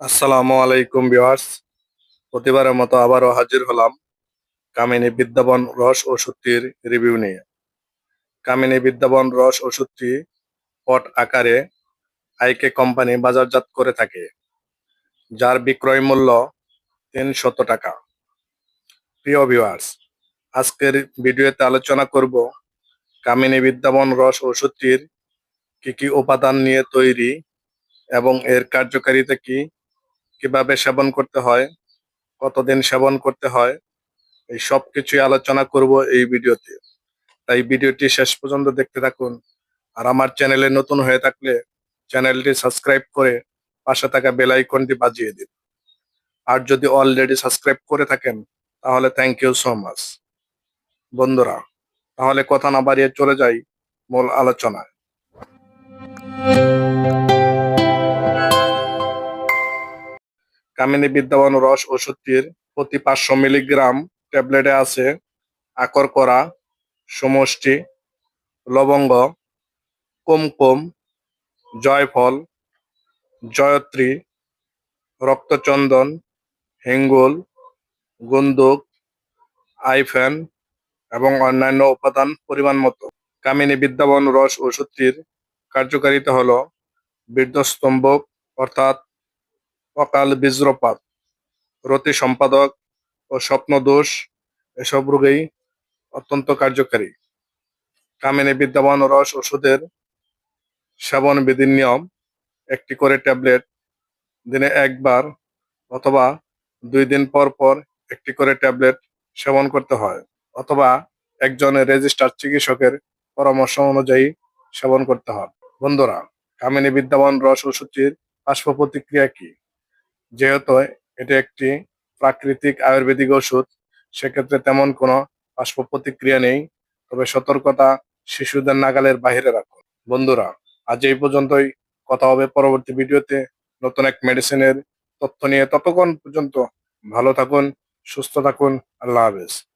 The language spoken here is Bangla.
আসসালামু আলাইকুম ভিউয়ার্স। প্রতিবারের মতো আবারও হাজির হলাম কামিনী বিদ্যাবন রস ওষুধটির রিভিউ নিয়ে। কামিনী বিদ্যাবন রস ওষুধটি পট আকারে আইকে কোম্পানি বাজারজাত করে থাকে, যার বিক্রয় মূল্য তিনশত টাকা। প্রিয় ভিউয়ার্স, আজকের ভিডিওতে আলোচনা করব কামিনী বিদ্যাবন রস ওষুধটির কি কি উপাদান নিয়ে তৈরি এবং এর কার্যকারিতা কি কীভাবে সেবন করতে হয়, কতদিন সেবন করতে হয়, এই সব কিছুই আলোচনা করব এই ভিডিওতে। তাই ভিডিওটি শেষ পর্যন্ত দেখতে থাকুন। আর আমার চ্যানেলে নতুন হয়ে থাকলে চ্যানেলটি সাবস্ক্রাইব করে পাশে থাকা বেল আইকনটি বাজিয়ে দিন। আর যদি অলরেডি সাবস্ক্রাইব করে থাকেন, তাহলে থ্যাংক ইউ সো মাচ বন্ধুরা, তাহলে কথা না বাড়িয়ে চলে যাই মূল আলোচনায়। কামিনী বিদ্যাবান রস ওষুধটির প্রতি পাঁচশো মিলিগ্রাম ট্যাবলেটে আছে আকর করা, সমষ্টি, লবঙ্গ, কুমকুম, জয়ফল, জয়ত্রী, রক্তচন্দন, হেঙ্গুল, গুন্দুক, আইফেন এবং অন্যান্য উপাদান পরিমাণ মতো। কামিনী বিদ্যাবন রস ওষুধটির কার্যকারিতা হলো বীর্যস্তম্ভক, অর্থাৎ অকাল বীজ্রপাত, রতি সম্পাদক ও স্বপ্নদোষ এসব রোগেই অত্যন্ত কার্যকারী। কামিনী বিদ্যমান রস ওষুধের সেবন বিধির নিয়ম, একটি করে ট্যাবলেট দিনে একবার অথবা দুই দিন পর পর একটি করে ট্যাবলেট সেবন করতে হয়, অথবা একজন রেজিস্টার চিকিৎসকের পরামর্শ অনুযায়ী সেবন করতে হয়। বন্ধুরা, কামিনী বিদ্যমান রস ওষুধটির পার্শ্ব প্রতিক্রিয়া কি? যেহেতু এটি একটি প্রাকৃতিক আয়ুর্বেদিক ওষুধ, সেক্ষেত্রে তেমন কোনো পার্শ্ব প্রতিক্রিয়া নেই। তবে সতর্কতা শিশুদের নাগালের বাহিরে রাখুন। বন্ধুরা, আজ এই পর্যন্তই। কথা হবে পরবর্তী ভিডিওতে। নতুন এক মেডিসিনের তথ্য নিয়ে। ততক্ষণ পর্যন্ত ভালো থাকুন, সুস্থ থাকুন। আল্লাহ হাফেজ।